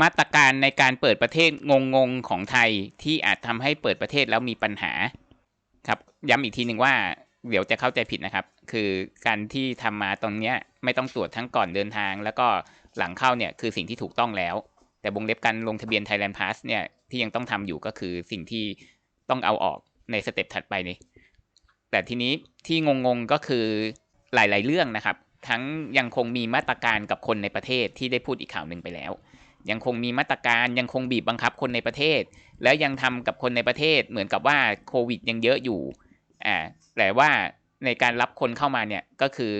มาตรการในการเปิดประเทศงงๆของไทยที่อาจทำให้เปิดประเทศแล้วมีปัญหา ครับ ย้ำอีกทีหนึ่งว่า เดี๋ยวจะเข้าใจผิดนะครับ คือการที่ทำมาตรงเนี้ยไม่ต้องตรวจทั้งก่อนเดินทาง แล้วก็หลังเข้าเนี่ยคือสิ่งที่ถูกต้องแล้ว แต่วงเล็บการลงทะเบียน Thailand Pass เนี่ยที่ยังต้องทำอยู่ก็คือสิ่งที่ต้องเอาออกในสเต็ปถัดไปนี่แต่ทีนี้ที่งงๆก็คือหลาย ๆ เรื่องนะครับ ทั้งยังคงมีมาตรการกับคนในประเทศที่ได้พูดอีกข่าวหนึ่งไปแล้ว ยังคงมีมาตรการยังคงบีบบังคับคนในประเทศ แล้วยังทำกับคนในประเทศเหมือนกับว่าโควิดยังเยอะอยู่อ่าแต่ว่าในการรับคนเข้ามาเนี่ยก็คือ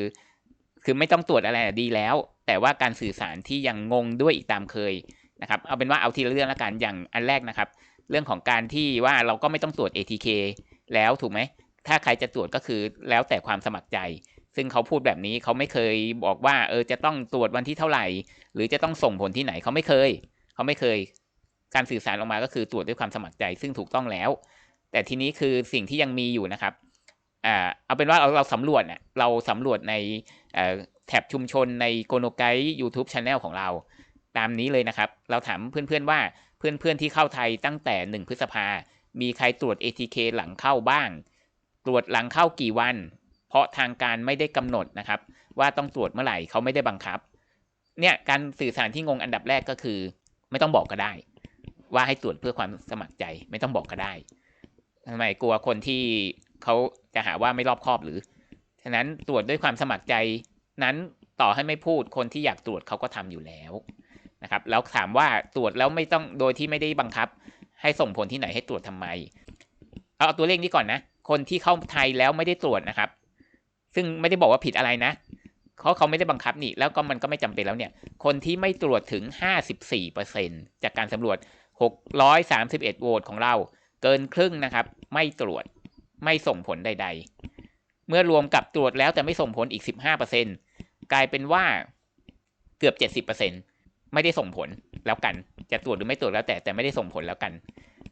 คือไม่ต้องตรวจอะไรดีแล้ว แต่ว่าการสื่อสารที่ยังงงด้วยอีกตามเคยนะครับเอาเป็นว่าเอาทีละเรื่องละกันอย่างอันแรกนะครับ เรื่องของการที่ว่าเราก็ไม่ต้องตรวจ ATK แล้วถูกไหม ถ้าใครจะตรวจก็คือแล้วแต่ความสมัครใจ ซึ่งเขาพูดแบบนี้เขาไม่เคยบอกว่า เออจะต้องตรวจวันที่เท่าไหร่ หรือจะต้องส่งผลที่ไหนเขาไม่เคย เขาไม่เคย การสื่อสารออกมาก็คือตรวจด้วยความสมัครใจ ซึ่งถูกต้องแล้ว แต่ทีนี้คือสิ่งที่ยังมีอยู่นะครับอ่าเอาเป็นว่าเราเราสำรวจเน่ยเราสำรวจในแท็บชุมชนในโกโนไกด์ยูทูบช anel ของเรา ตามนี้เลยนะครับ เราถามเพื่อนๆว่าเพื่อนๆที่เข้าไทยตั้งแต่หนึ่งพฤษภา มีใครตรวจ ATK หลังเข้าบ้าง ตรวจหลังเข้ากี่วัน เพราะทางการไม่ได้กำหนดนะครับ ว่าต้องตรวจเมื่อไหร่เขาไม่ได้บังคับ เนี่ยการสื่อสารที่งงอันดับแรกก็คือ ไม่ต้องบอกก็ได้ ว่าให้ตรวจเพื่อความสมัครใจ ไม่ต้องบอกก็ได้ทำไมกลัวคนที่เขาจะหาว่าไม่รอบคอบหรือฉะนั้นตรวจด้วยความสมัครใจนั้นต่อให้ไม่พูดคนที่อยากตรวจเขาก็ทำอยู่แล้วนะครับแล้วถามว่าตรวจแล้วไม่ต้องโดยที่ไม่ได้บังคับ ให้ส่งผลที่ไหนให้ตรวจทำไม เอาตัวเลขนี้ก่อนนะ คนที่เข้าไทยแล้วไม่ได้ตรวจนะครับ ซึ่งไม่ได้บอกว่าผิดอะไรนะเขาเขาไม่ได้บังคับนี่แล้วก็มันก็ไม่จำเป็นแล้วเนี่ย คนที่ไม่ตรวจถึง 54%จากการสำรวจ 631 โหวตของเรา เกินครึ่งนะครับ ไม่ตรวจไม่ส่งผลใด ๆ เมื่อรวมกับตรวจแล้วแต่ไม่ส่งผลอีก 15%กลายเป็นว่าเกือบ 70%ไม่ได้ส่งผลแล้วกัน จะตรวจหรือไม่ตรวจแล้วแต่แต่ไม่ได้ส่งผลแล้วกัน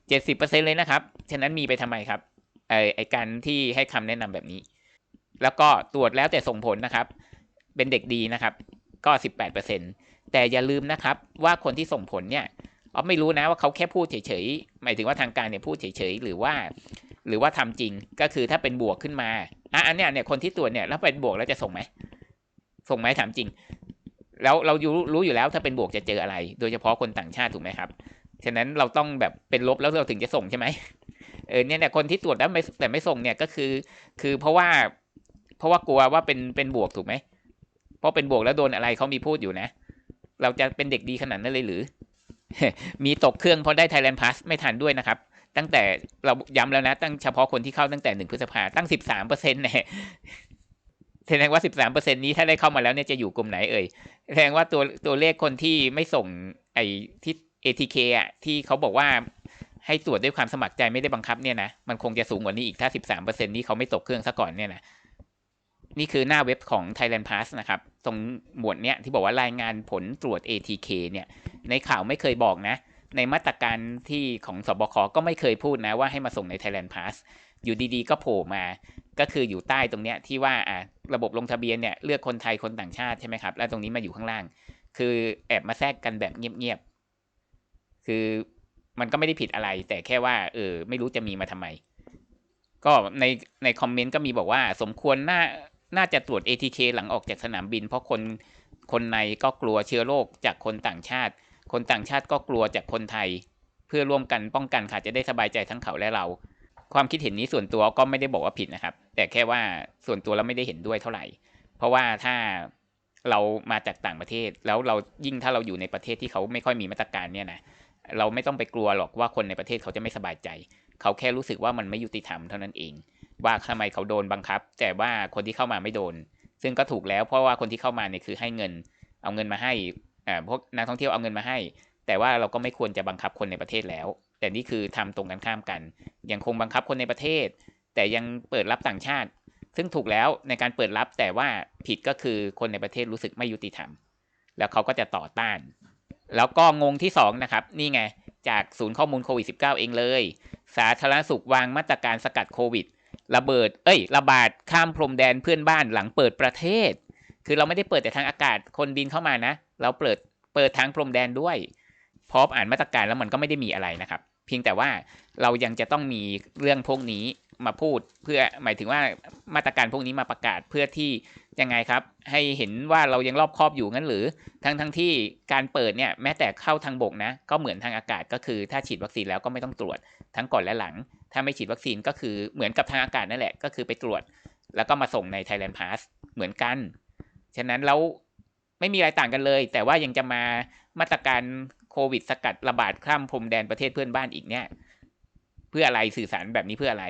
70%เลยนะครับ ฉะนั้นมีไปทำไมครับ ไอไอการที่ให้คำแนะนำแบบนี้ แล้วก็ตรวจแล้วแต่ส่งผลนะครับ เป็นเด็กดีนะครับ ก็18%แปดเปอร์เซ็นต่อย่าลืมนะครับ ว่าคนที่ส่งผลเนี่ยอ๋อไม่รู้นะว่าเขาแค่พูดเฉยๆหมายถึงว่าทางการเนี่ยพูดเฉยๆหรือว่า หรือว่าทำจริงก็คือถ้าเป็นบวกขึ้นมาอะอันเนี้ยเนี่ยคนที่ตรวจเนี่ยแล้วเป็นบวกแล้วจะส่งไหมส่งไหมถามจริง แล้วเรารู้รู้อยู่แล้วถ้าเป็นบวกจะเจออะไร โดยเฉพาะคนต่างชาติถูกไหมครับฉะนั้นเราต้องแบบเป็นลบแล้วเราถึงจะส่งใช่ไหม เออเนี่ยเนี่ยคนที่ตรวจแล้วไม่แต่ไม่ส่งเนี่ยก็คือ คือเพราะว่า เพราะว่ากลัวว่าเป็นเป็นบวกถูกไหมเพราะเป็นบวกแล้วโดนอะไรเขามีพูดอยู่นะ เราจะเป็นเด็กดีขนาดนั้นเลยหรือ มีตกเครื่องเพราะได้ Thailand Pass ไม่ทันด้วยนะครับ ตั้งแต่เราย้ำแล้วนะ ตั้งเฉพาะคนที่เข้าตั้งแต่หนึ่งพฤษภาตั้งสิบสามเปอร์เซ็นต์เนี่ยแสดงว่าสิบสามเปอร์เซ็นนี้ถ้าได้เข้ามาแล้วเนี่ยจะอยู่กลุ่มไหนเอ่ยแสดงว่าตัวตัวเลขคนที่ไม่ส่งไอ้ที่ ATK อะที่เขาบอกว่า ให้ตรวจด้วยความสมัครใจไม่ได้บังคับเนี่ยนะมันคงจะสูงกว่านี้อีกถ้าสิบสามเปอร์เซ็นนี้เขาไม่ตกเครื่องซะก่อนเนี่ยนะนี่คือหน้าเว็บของ Thailand Pass นะครับ ตรงหมวดเนี้ยที่บอกว่ารายงานผลตรวจ ATK เนี่ย ในข่าวไม่เคยบอกนะ ในมาตรการที่ของสบคก็ไม่เคยพูดนะว่าให้มาส่งใน Thailand Pass อยู่ดีๆ ก็โผล่มา ก็คืออยู่ใต้ตรงเนี้ยที่ว่าอะระบบลงทะเบียนเนี่ยเลือกคนไทยคนต่างชาติใช่ไหมครับ แล้วตรงนี้มาอยู่ข้างล่าง คือแอบมาแทรกกันแบบเงียบๆ คือ มันก็ไม่ได้ผิดอะไร แต่แค่ว่าเออไม่รู้จะมีมาทำไม ก็ในในคอมเมนต์ก็มีบอกว่า สมควรน่าน่าจะตรวจ ATK หลังออกจากสนามบิน เพราะคนคนในก็กลัวเชื้อโรคจากคนต่างชาติ คนต่างชาติก็กลัวจากคนไทย เพื่อร่วมกันป้องกันค่ะจะได้สบายใจทั้งเขาและเรา ความคิดเห็นนี้ส่วนตัวก็ไม่ได้บอกว่าผิดนะครับ แต่แค่ว่าส่วนตัวเราไม่ได้เห็นด้วยเท่าไหร่ เพราะว่าถ้าเรามาจากต่างประเทศ แล้วเรายิ่งถ้าเราอยู่ในประเทศที่เขาไม่ค่อยมีมาตรการเนี่ยนะ เราไม่ต้องไปกลัวหรอกว่าคนในประเทศเขาจะไม่สบายใจ เขาแค่รู้สึกว่ามันไม่ยุติธรรมเท่านั้นเอง ว่าทำไมเขาโดนบังคับ แต่ว่าคนที่เข้ามาไม่โดน ซึ่งก็ถูกแล้วเพราะว่าคนที่เข้ามาเนี่ยคือให้เงิน เอาเงินมาให้อ่าพวกนักท่องเที่ยวเอาเงินมาให้ แต่ว่าเราก็ไม่ควรจะบังคับคนในประเทศแล้ว แต่นี่คือทำตรงกันข้ามกัน ยังคงบังคับคนในประเทศ แต่ยังเปิดรับต่างชาติ ซึ่งถูกแล้วในการเปิดรับแต่ว่าผิดก็คือคนในประเทศรู้สึกไม่ยุติธรรม แล้วเขาก็จะต่อต้าน แล้วก็งงที่2นะครับนี่ไงจากศูนย์ข้อมูลโควิด -19 เองเลย สาธารณสุขวางมาตรการสกัดโควิด ระเบิด เอ้ย ระบาดข้ามพรมแดนเพื่อนบ้านหลังเปิดประเทศ คือเราไม่ได้เปิดแต่ทางอากาศคนบินเข้ามานะ เราเปิดเปิดทางพรมแดนด้วย พออ่านมาตรการแล้วมันก็ไม่ได้มีอะไรนะครับ เพียงแต่ว่าเรายังจะต้องมีเรื่องพวกนี้ มาพูดเพื่อหมายถึงว่ามาตรการพวกนี้มาประกาศเพื่อที่ยังไงครับ ให้เห็นว่าเรายังรอบครอบอยู่งั้นหรือทั้งทั้งที่การเปิดเนี่ยแม้แต่เข้าทางบกนะ ก็เหมือนทางอากาศก็คือถ้าฉีดวัคซีนแล้วก็ไม่ต้องตรวจทั้งก่อนและหลัง ถ้าไม่ฉีดวัคซีนก็คือเหมือนกับทางอากาศนั่นแหละก็คือไปตรวจ แล้วก็มาส่งใน Thailand Pass เหมือนกัน ฉะนั้นแล้วไม่มีอะไรต่างกันเลย แต่ว่ายังจะมามาตรการโควิดสกัดระบาดข้ามพรมแดนประเทศเพื่อนบ้านอีกเนี่ย เพื่ออะไรสื่อสารแบบนี้เพื่ออะไร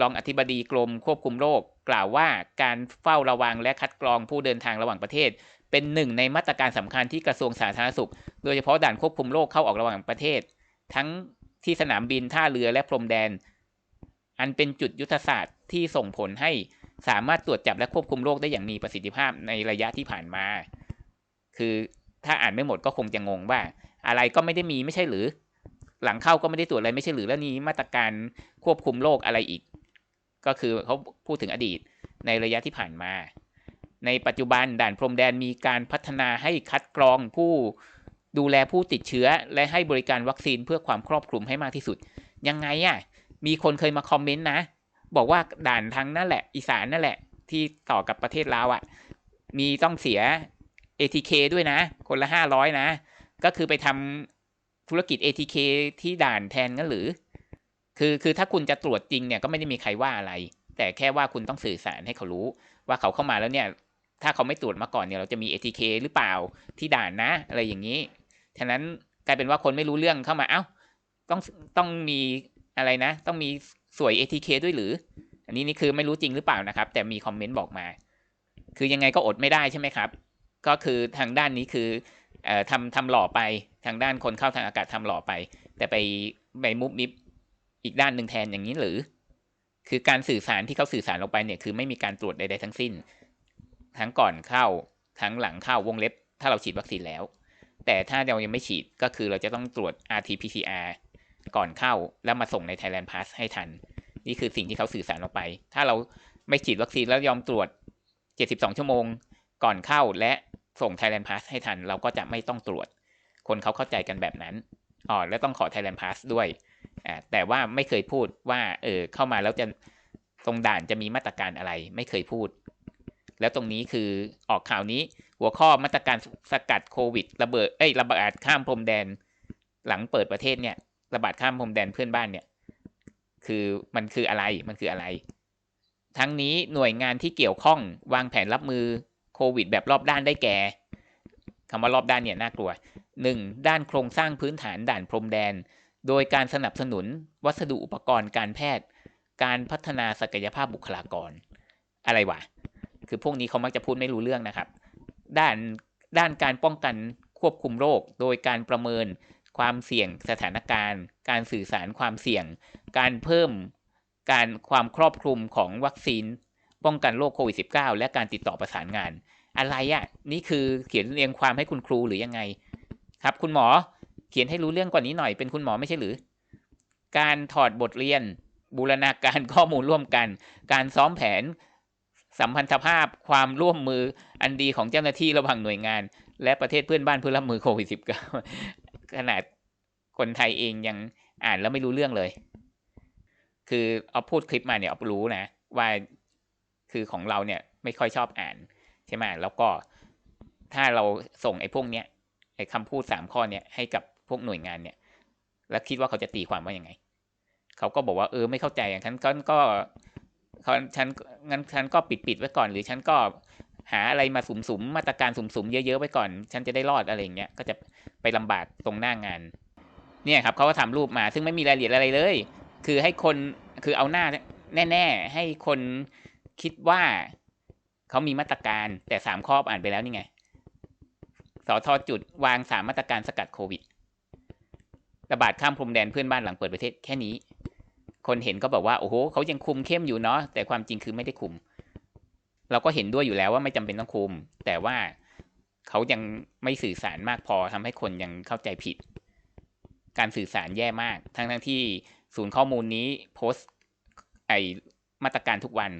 รองอธิบดีกรมควบคุมโรคกล่าวว่าการเฝ้าระวังและคัดกรองผู้เดินทางระหว่างประเทศ เป็นหนึ่งในมาตรการสำคัญที่กระทรวงสาธารณสุข โดยเฉพาะด่านควบคุมโรคเข้าออกระหว่างประเทศ ทั้งที่สนามบินท่าเรือและพรมแดน อันเป็นจุดยุทธศาสตร์ที่ส่งผลให้สามารถตรวจจับและควบคุมโรคได้อย่างมีประสิทธิภาพในระยะที่ผ่านมา คือถ้าอ่านไม่หมดก็คงจะงงว่า อะไรก็ไม่ได้มีไม่ใช่หรือ หลังเข้าก็ไม่ได้ตรวจอะไรไม่ใช่หรือแล้วนี้มาตรการควบคุมโรคอะไรอีก ก็คือเขาพูดถึงอดีตในระยะที่ผ่านมา ในปัจจุบันด่านพรมแดนมีการพัฒนาให้คัดกรองผู้ดูแลผู้ติดเชื้อ และให้บริการวัคซีนเพื่อความครอบคลุมให้มากที่สุด ยังไงอะมีคนเคยมาคอมเมนต์นะ บอกว่าด่านทางนั่นแหละ อีสานนั่นแหละ ที่ต่อกับประเทศลาวอะมีต้องเสีย ATK ด้วยนะ คนละห้าร้อยนะ ก็คือไปทำธุรกิจ ATK ที่ด่านแทนงั้นหรือ คือคือถ้าคุณจะตรวจจริงเนี่ยก็ไม่ได้มีใครว่าอะไร แต่แค่ว่าคุณต้องสื่อสารให้เขารู้ ว่าเขาเข้ามาแล้วเนี่ย ถ้าเขาไม่ตรวจมาก่อนเนี่ยเราจะมี ATK หรือเปล่าที่ด่านนะอะไรอย่างนี้ ฉะนั้นกลายเป็นว่าคนไม่รู้เรื่องเข้ามาเอ้าต้องต้องมีอะไรนะ ต้องมีสวย ATK ด้วยหรือ อันนี้นี่คือไม่รู้จริงหรือเปล่านะครับ แต่มีคอมเมนต์บอกมา คือยังไงก็อดไม่ได้ใช่ไหมครับ ก็คือทางด้านนี้คืออทำทำหล่อไปทางด้านคนเข้าทางอากาศทำหล่อไป แต่ไปไปมุบมิบ อีกด้านหนึ่งแทนอย่างนี้หรือ คือการสื่อสารที่เขาสื่อสารลงไปเนี่ยคือไม่มีการตรวจใดๆทั้งสิ้น ทั้งก่อนเข้าทั้งหลังเข้าวงเล็บ ถ้าเราฉีดวัคซีนแล้ว แต่ถ้าเรายังไม่ฉีดก็คือเราจะต้องตรวจ RT-PCR ก่อนเข้าแล้วมาส่งใน Thailand Pass ให้ทัน นี่คือสิ่งที่เขาสื่อสารออกไป ถ้าเราไม่ฉีดวัคซีนแล้วยอมตรวจ 72 ชั่วโมง ก่อนเข้าและส่ง Thailand Pass ให้ทัน เราก็จะไม่ต้องตรวจ คนเขาเข้าใจกันแบบนั้นอ๋อแล้วต้องขอ Thailand Pass ด้วย อ่าแต่ว่าไม่เคยพูดว่าเออเข้ามาแล้วจะตรงด่านจะมีมาตรการอะไรไม่เคยพูด แล้วตรงนี้คือออกข่าวนี้หัวข้อมาตรการสกัดโควิด ระเบิดเอ้ยระบาดข้ามพรมแดน หลังเปิดประเทศเนี่ย ระบาดข้ามพรมแดนเพื่อนบ้านเนี่ย คือมันคืออะไรมันคืออะไร ทั้งนี้หน่วยงานที่เกี่ยวข้องวางแผนรับมือโควิด แบบรอบด้านได้แก่คำว่ารอบด้านเนี่ยน่ากลัวหนึ่งด้านโครงสร้างพื้นฐานด่านพรมแดน โดยการสนับสนุนวัสดุอุปกรณ์การแพทย์ การพัฒนาศักยภาพบุคลากร อะไรวะ คือพวกนี้เขามักจะพูดไม่รู้เรื่องนะครับ ด้านด้านการป้องกันควบคุมโรค โดยการประเมินความเสี่ยงสถานการณ์ การสื่อสารความเสี่ยง การเพิ่มการความครอบคลุมของวัคซีน ป้องกันโรคโควิด -19 และการติดต่อประสานงาน อะไรอะ่ะ นี่คือเขียนเรียงความให้คุณครูหรือยังไง ครับ คุณหมอ เขียนให้รู้เรื่องกว่านี้หน่อยเป็นคุณหมอไม่ใช่หรือ การถอดบทเรียน บูรณาการข้อมูลร่วมกัน การซ้อมแผน สัมพันธภาพความร่วมมืออันดีของเจ้าหน้าที่ระหว่างหน่วยงาน และประเทศเพื่อนบ้านเพื่อรับมือโควิด -19 ขนาดคนไทยเองยังอ่านแล้วไม่รู้เรื่องเลย คือเอาพูดคลิปมาเนี่ยเอารู้นะ ว่าคือของเราเนี่ยไม่ค่อยชอบอ่านใช่ไหมแล้วก็ถ้าเราส่งไอ้พวกเนี้ยไอ้คำพูดสามข้อเนี่ยให้กับ พวกหน่วยงานเนี่ย แล้วคิดว่าเขาจะตีความว่ายังไง เขาก็บอกว่าเออไม่เข้าใจอย่างฉันก็ก็เขาฉันงั้นฉันก็ปิดปิดไว้ก่อน หรือฉันก็หาอะไรมาสุ่มๆมาตรการสุ่มเยอะๆไว้ก่อน ฉันจะได้รอดอะไรอย่างเงี้ยก็จะไปลำบากตรงหน้างาน เนี่ยครับเขาก็ทำรูปมาซึ่งไม่มีรายละเอียดอะไรเลย คือให้คนคือเอาหน้าแน่ ๆ ให้คนคิดว่าเขามีมาตรการแต่สามข้ออ่านไปแล้วนี่ไงสอทอจุดวางสามมาตรการสกัดโควิด ระบาดข้ามพรมแดนเพื่อนบ้านหลังเปิดประเทศแค่นี้ คนเห็นก็บอกว่าโอ้โหเขายังคุมเข้มอยู่เนาะแต่ความจริงคือไม่ได้คุม เราก็เห็นด้วยอยู่แล้วว่าไม่จำเป็นต้องคุม แต่ว่าเขายังไม่สื่อสารมากพอทำให้คนยังเข้าใจผิด การสื่อสารแย่มาก ทั้งทั้งที่ศูนย์ข้อมูลนี้โพสต์ไอมาตรการทุกวัน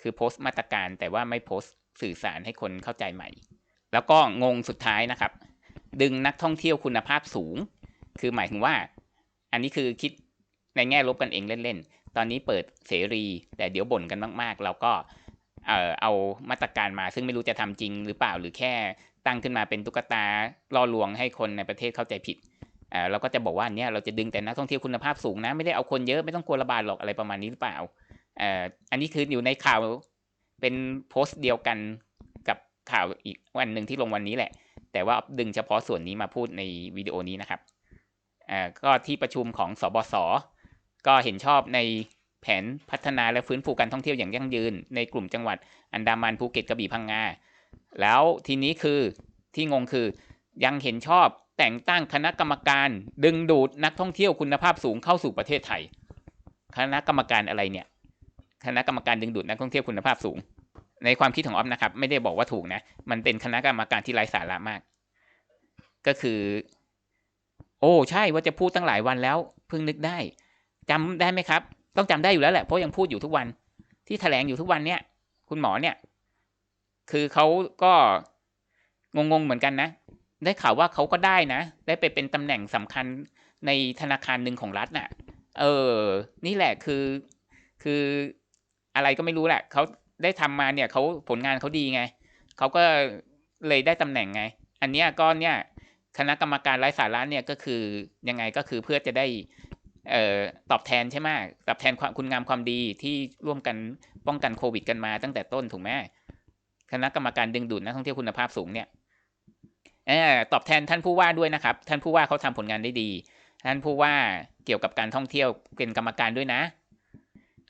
คือโพสต์มาตรการแต่ว่าไม่โพสต์สื่อสารให้คนเข้าใจใหม่ แล้วก็งงสุดท้ายนะครับ ดึงนักท่องเที่ยวคุณภาพสูง คือหมายถึงว่า อันนี้คือคิดในแง่ลบกันเองเล่นๆ ตอนนี้เปิดเสรี แต่เดี๋ยวบ่นกันมากๆ เราก็เอ่อเอามาตรการมา ซึ่งไม่รู้จะทำจริงหรือเปล่าหรือแค่ตั้งขึ้นมาเป็นตุ๊กตาล่อลวงให้คนในประเทศเข้าใจผิดเอ่อเราก็จะบอกว่าเนี่ยเราจะดึงแต่นักท่องเที่ยวคุณภาพสูงนะ ไม่ได้เอาคนเยอะไม่ต้องกลัวระบาดหรอกอะไรประมาณนี้หรือเปล่าอ่ออันนี้คืออยู่ในข่าวเป็นโพสต์เดียวกันกับข่าวอีกวันหนึ่งที่ลงวันนี้แหละ แต่ว่าดึงเฉพาะส่วนนี้มาพูดในวิดีโอนี้นะครับ ก็ที่ประชุมของสบสก็เห็นชอบในแผนพัฒนาและฟื้นฟูการท่องเที่ยวอย่างยั่งยืน ในกลุ่มจังหวัดอันดามันภูเก็ตกระบี่พังงา แล้วทีนี้คือที่งงคือยังเห็นชอบแต่งตั้งคณะกรรมการดึงดูดนักท่องเที่ยวคุณภาพสูงเข้าสู่ประเทศไทย คณะกรรมการอะไรเนี่ย คณะกรรมการดึงดูดนักท่องเที่ยวคุณภาพสูง ในความคิดของออฟนะครับ ไม่ได้บอกว่าถูกนะ มันเป็นคณะกรรมการที่ไร้สาระมาก ก็คือ โอ้ใช่ว่าจะพูดตั้งหลายวันแล้วเพิ่งนึกได้จำได้ไหมครับ ต้องจำได้อยู่แล้วแหละเพราะยังพูดอยู่ทุกวัน ที่แถลงอยู่ทุกวันเนี่ยคุณหมอเนี่ย คือเขาก็งงๆเหมือนกันนะ ได้ข่าวว่าเขาก็ได้นะ ได้ไปเป็นตำแหน่งสำคัญในธนาคารหนึ่งของรัฐน่ะ เออ นี่แหละคือคืออะไรก็ไม่รู้แหละเขาได้ทำมาเนี่ยเขาผลงานเขาดีไงเขาก็เลยได้ตำแหน่งไง อันเนี้ยก็เนี่ย คณะกรรมการไร้สาระเนี่ยก็คือยังไงก็คือเพื่อจะได้เออตอบแทนใช่ไหมตอบแทนความคุณงามความดีที่ร่วมกันป้องกันโควิดกันมาตั้งแต่ต้นถูกไหมคณะกรรมการดึงดูดนักท่องเที่ยวคุณภาพสูงเนี่ยออตอบแทนท่านผู้ว่าด้วยนะครับ ท่านผู้ว่าเขาทำผลงานได้ดี ท่านผู้ว่าเกี่ยวกับการท่องเที่ยวเป็นกรรมการด้วยนะ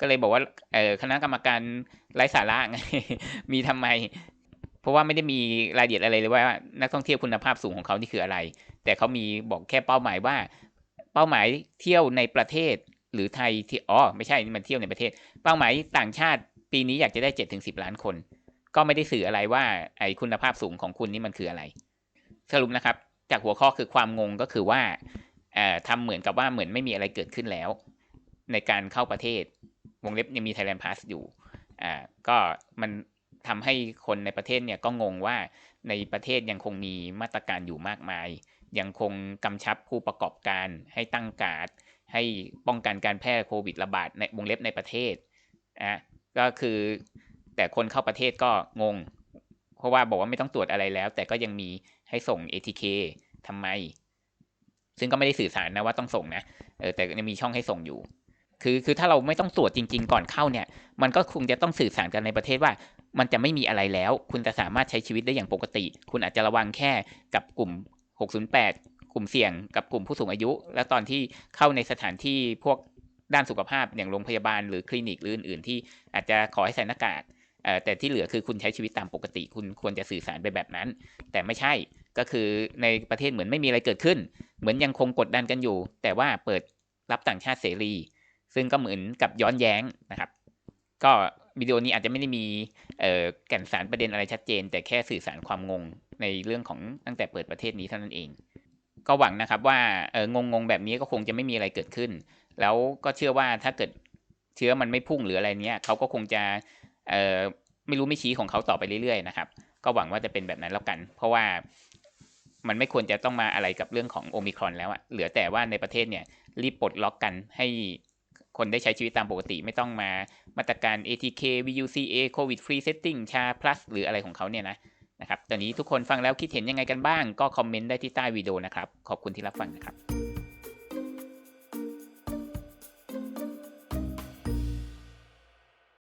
ก็เลยบอกว่าคณะกรรมการไร้สาระไงมีทำไม ราะว่าไม่ได้มีรายละเอียดอะไรเลยว่านักท่องเที่ยวคุณภาพสูงของเขานี่คืออะไร แต่เขามีบอกแค่เป้าหมายว่า เป้าหมายเที่ยวในประเทศหรือไทยที่อ๋อไม่ใช่มันเที่ยวในประเทศ เป้าหมายต่างชาติปีนี้อยากจะได้เจ็ดถึงสิบล้านคน ก็ไม่ได้สื่ออะไรว่าไอคุณภาพสูงของคุณนี่มันคืออะไร สรุปนะครับ จากหัวข้อคือความงงก็คือว่าทำเหมือนกับว่าเหมือนไม่มีอะไรเกิดขึ้นแล้ว ในการเข้าประเทศวงเล็บยังมี Thailand Pass อยู่อ่าก็มัน ทำให้คนในประเทศเนี่ยก็งงว่าในประเทศยังคงมีมาตรการอยู่มากมาย ยังคงกำชับผู้ประกอบการให้ตั้งการดให้ป้องกันการแพร่โควิดระบาดในวงเล็บในประเทศอะก็คือแต่คนเข้าประเทศก็งง เพราะว่าบอกว่าไม่ต้องตรวจอะไรแล้ว แต่ก็ยังมีให้ส่ง ATK ทำไม ซึ่งก็ไม่ได้สื่อสารนะว่าต้องส่งนะเออแต่ยังมีช่องให้ส่งอยู่ คือคือถ้าเราไม่ต้องตรวจจริง ๆ ก่อนเข้าเนี่ย มันก็คงจะต้องสื่อสารกันในประเทศว่า มันจะไม่มีอะไรแล้ว คุณจะสามารถใช้ชีวิตได้อย่างปกติ คุณอาจจะระวังแค่กับกลุ่ม 608 กลุ่มเสี่ยง กับกลุ่มผู้สูงอายุ และตอนที่เข้าในสถานที่พวกด้านสุขภาพอย่างโรงพยาบาลหรือคลินิกหรืออื่นๆที่อาจจะขอให้ใส่หน้ากากเอ่อแต่ที่เหลือคือคุณใช้ชีวิตตามปกติ คุณควรจะสื่อสารไปแบบนั้น แต่ไม่ใช่ก็คือในประเทศเหมือนไม่มีอะไรเกิดขึ้น เหมือนยังคงกดดันกันอยู่ แต่ว่าเปิดรับต่างชาติเสรี ซึ่งก็เหมือนกับย้อนแย้งนะครับ ก็ วิดีโอนี้อาจจะไม่ได้มีเอแก่นสารประเด็นอะไรชัดเจน แต่แค่สื่อสารความงงในเรื่องของตั้งแต่เปิดประเทศนี้เท่านั้นเอง ก็หวังนะครับว่าเงงงแบบนี้ก็คงจะไม่มีอะไรเกิดขึ้น แล้วก็เชื่อว่าถ้าเกิดเชื้อมันไม่พุ่งหรืออะไรเนี้ยเขาก็คงจะเไม่รู้ไม่ชี้ของเขาต่อไปเรื่อยๆนะครับ ก็หวังว่าจะเป็นแบบนั้นแล้วกัน เพราะว่ามันไม่ควรจะต้องมาอะไรกับเรื่องของโอมิครอนแล้วอะเหลือแต่ว่าในประเทศเนี่ยรีบปลดล็อกกันให้ คนได้ใช้ชีวิตตามปกติไม่ต้องมามาตรการ ATK VUCA COVID Free Setting ชา plus หรืออะไรของเขาเนี่ยนะนะครับตอนนี้ทุกคนฟังแล้วคิดเห็นยังไงกันบ้าง ก็คอมเมนต์ได้ที่ใต้วิดีโอนะครับ ขอบคุณที่รับฟังนะครับ